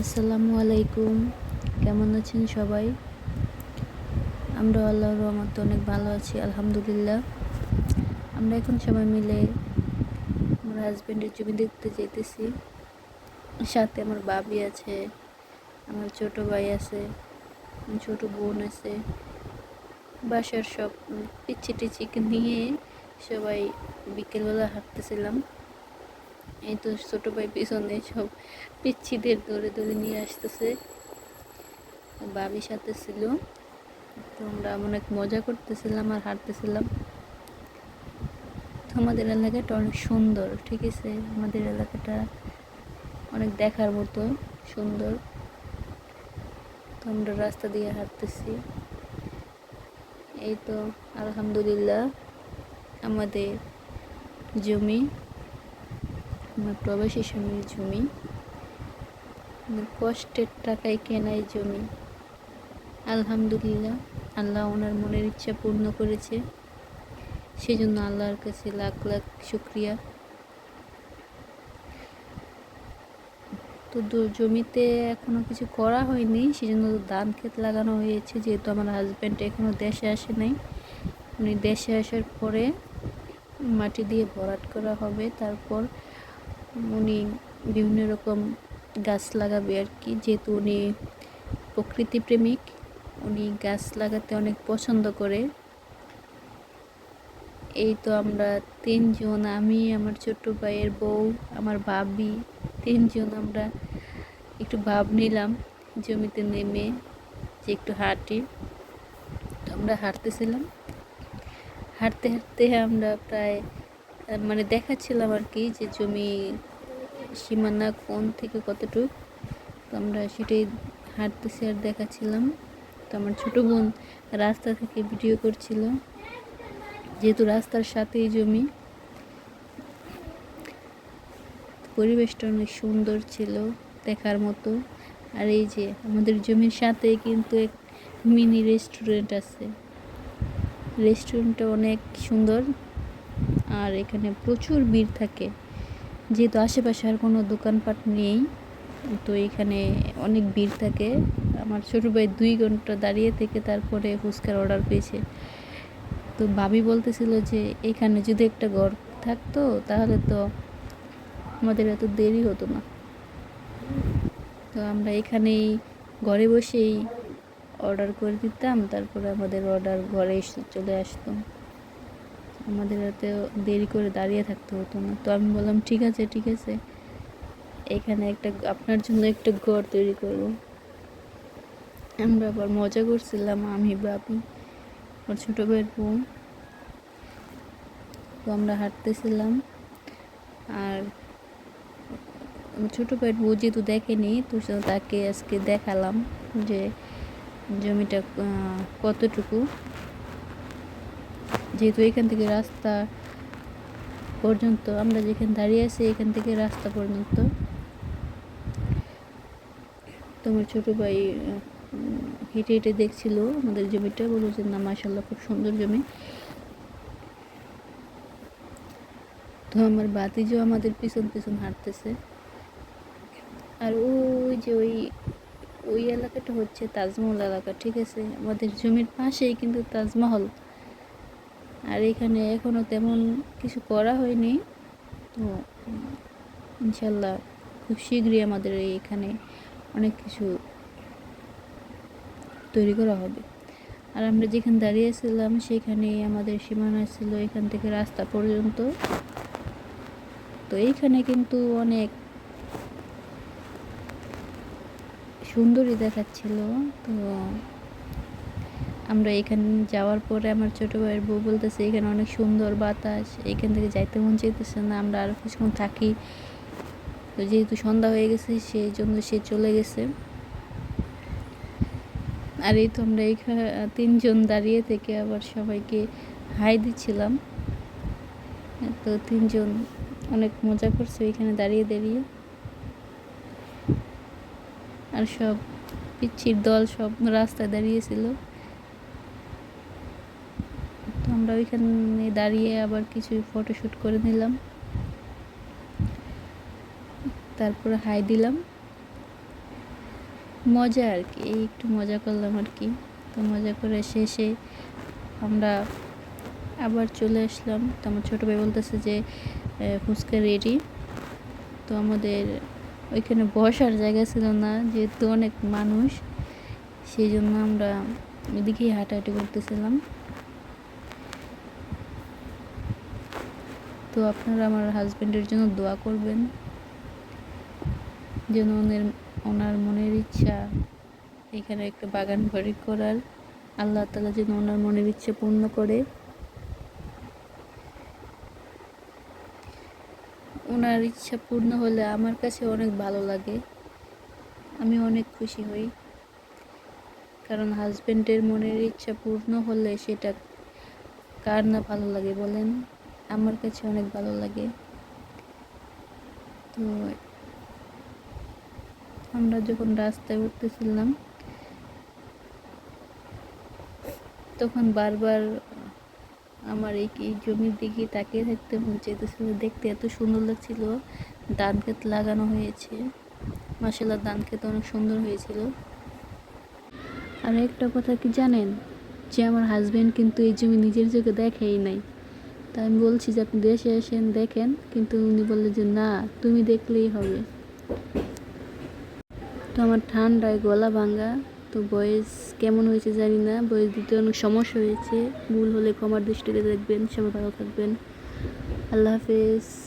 আসসালামু আলাইকুম। কেমন আছেন সবাই? আমরা আল্লাহর রহমতে অনেক ভালো আছি, আলহামদুলিল্লাহ। আমরা এখন সবাই মিলে আমার হাজব্যান্ডের জমি দেখতে যেতেছি সাথে আমার বাবি আছে, আমার ছোট ভাই আছে ছোট বোন আছে। বাসার সব পিচ্ছি টিচিকে নিয়ে সবাই বিকেলবেলা হাঁটতেছিলাম। এই তো ছোটো ভাই পিছনে সব পিচ্ছিদের ধরে ধরে নিয়ে আসতেছে। বাবির সাথে ছিল। তো আমরা অনেক মজা করতেছিলাম আর হাঁটতেছিলাম। তো আমাদের এলাকাটা অনেক সুন্দর, ঠিক আছে? আমাদের এলাকাটা অনেক দেখার মতো সুন্দর। তো আমরা রাস্তা দিয়ে হাঁটতেছি। এই তো আলহামদুলিল্লাহ আমাদের জমি আমার প্রবাসী স্বামীর জমি। আমার কষ্টের টাকায় কেনাই জমি। আলহামদুলিল্লাহ, আল্লাহ ওনার মনের ইচ্ছা পূর্ণ করেছে। সেজন্য আল্লাহর কাছে লাখ লাখ শুক্রিয়া। তো জমিতে এখনও কিছু করা হয়নি, সেজন্য ধান ক্ষেত লাগানো হয়েছে, যেহেতু আমার হাজব্যান্ড এখনও দেশে আসে নাই। উনি দেশে আসার পরে মাটি দিয়ে ভরাট করা হবে, তারপর উনি বিভিন্ন রকম গাছ লাগাবে আর কি। যেহেতু উনি প্রকৃতি প্রেমিক উনি গাছ লাগাতে অনেক পছন্দ করে। এই তো আমরা তিনজন, আমি, আমার ছোট্ট ভাইয়ের বউ, আমার ভাবি, তিনজন আমরা একটু ভাব নিলাম, জমিতে নেমে যে একটু হাঁটি। তো আমরা হাঁটতেছিলাম। হাঁটতে হাঁটতে আমরা প্রায় মানে দেখাচ্ছিলাম আর কি যে জমি সীমানা কোন থেকে কতটুক। তো আমরা সেটাই হাঁটতেছি আর দেখাচ্ছিলাম। তো আমার ছোটো বোন রাস্তা থেকে ভিডিও করছিল, যেহেতু রাস্তার সাথেই জমি। পরিবেশটা অনেক সুন্দর ছিল দেখার মতো। আর এই যে আমাদের জমির সাথে কিন্তু এক মিনি রেস্টুরেন্ট আছে। রেস্টুরেন্টটা অনেক সুন্দর। আর এখানে প্রচুর ভিড় থাকে। যেহেতু আশেপাশে আর কোনো দোকানপাট নেই, তো এখানে অনেক ভিড় থাকে। আমার ছোটো ভাই দুই ঘণ্টা দাঁড়িয়ে থেকে তারপরে ফুচকার অর্ডার পেয়েছে। তো ভাবি বলতেছিল যে, এখানে যদি একটা ঘর থাকতো, তাহলে তো আমাদের এত দেরি হতো না। তো আমরা এখানেই ঘরে বসেই অর্ডার করে দিতাম। তারপরে আমাদের অর্ডার ঘরে এসে চলে আসতো। আমাদের এতে দেরি করে দাঁড়িয়ে থাকতে হতো না। তো আমি বললাম, ঠিক আছে ঠিক আছে। এখানে একটা আপনার জন্য একটা ঘর তৈরি করব। আমরা আবার মজা করছিলাম, আমি, বাপি ওর ছোটো ভাইয়ের বোন তো আমরা হাঁটতেছিলাম। আর আমার ছোটো ভাইয়ের বউ যেহেতু দেখেনি, তো তাকে আজকে দেখালাম যে জমিটা কতটুকু। যেহেতু এখান থেকে রাস্তা পর্যন্ত, আমরা যেখানে দাঁড়িয়ে আছি এখান থেকে রাস্তা পর্যন্ত। তোমার ছোট ভাই হেঁটে হেঁটে দেখছিল আমাদের জমিটা, বলল যে, না মাসাল্লাহ খুব সুন্দর জমি। তো আমার বাতিজও আমাদের পিছন পিছন হাঁটতেছে। আর ওই যে ওই ওই এলাকাটা হচ্ছে তাজমহল এলাকা, ঠিক আছে? আমাদের জমির পাশেই কিন্তু তাজমহল। আর এখানে এখনও তেমন কিছু করা হয়নি। তো, ইনশাল্লাহ খুব শীঘ্রই আমাদের এখানে অনেক কিছু তৈরি করা হবে। আর আমরা যেখানে দাঁড়িয়েছিলাম সেখানে আমাদের সীমানা ছিল এখান থেকে রাস্তা পর্যন্ত। তো এইখানে কিন্তু অনেক সুন্দরী দেখাচ্ছিল। তো আমরা এখানে যাওয়ার পরে আমার ছোটো ভাইয়ের বউ বলতেছে, এখানে অনেক সুন্দর বাতাস, এখান থেকে যাইতে মন চাইতেছে না, আমরা আরও কিছুক্ষণ থাকি। তো যেহেতু সন্ধ্যা হয়ে গেছে, সেই জন্য সে চলে গেছে। আর এই তো আমরা এখানে তিনজন দাঁড়িয়ে থেকে আবার সবাইকে হাই দিচ্ছিলাম। তো তিনজন অনেক মজা করছে এখানে দাঁড়িয়ে দাঁড়িয়ে। আর সব পিচ্ছির দল সব রাস্তায় দাঁড়িয়েছিল। আমরা ওইখানে দাঁড়িয়ে আবার কিছু ফটোশ্যুট করে নিলাম। তারপরে হাই দিলাম। মজা আর কি, এই একটু মজা করলাম আর কি। তো মজা করে শেষে আমরা আবার চলে আসলাম। তো আমার ছোটো ভাই বলতেছে যে ফুচকা রেডি তো আমাদের ওইখানে বসার জায়গা ছিল না, যেহেতু অনেক মানুষ, সেই জন্য আমরা ওইদিকেই হাঁটাহাঁটি করতেছিলাম। তো আপনারা আমার হাজব্যান্ডের জন্য দোয়া করবেন। যেন ওনের, ওনার মনের ইচ্ছা এখানে একটা বাগান বাড়ি করার। আল্লাহ তালা যেন ওনার মনের ইচ্ছে পূর্ণ করে। ওনার ইচ্ছা পূর্ণ হলে আমার কাছে অনেক ভালো লাগে। আমি অনেক খুশি হই। কারণ হাজব্যান্ডের মনের ইচ্ছা পূর্ণ হলে সেটা কার না ভালো লাগে বলেন? আমার কাছে অনেক ভালো লাগে। তো আমরা যখন রাস্তায় উঠতেছিলাম, তখন বারবার আমার এই এই জমির দিকে তাকিয়ে থাকতে মন চাইতেছিল। দেখতে এত সুন্দর লাগছিল, ধান ক্ষেত লাগানো হয়েছে। মাসাল্লাহ ধান ক্ষেত অনেক সুন্দর হয়েছিল। আর একটা কথা কি জানেন? যে আমার হাজবেন্ড কিন্তু এই জমি নিজের চোখে দেখেই নাই। তাই আমি বলছি যে আপনি দেশে এসেন দেখেন। কিন্তু উনি বললেন যে, না, তুমি দেখলেই হবে। তো আমার ঠান্ডায় গলা ভাঙা। তো বয়েস কেমন হয়েছে জানি না। বয়েস দিতে অনেক সমস্যা হয়েছে। ভুল হলে কমার দৃষ্টিতে দেখবেন, সবাই ভালো থাকবেন। আল্লাহ হাফেজ।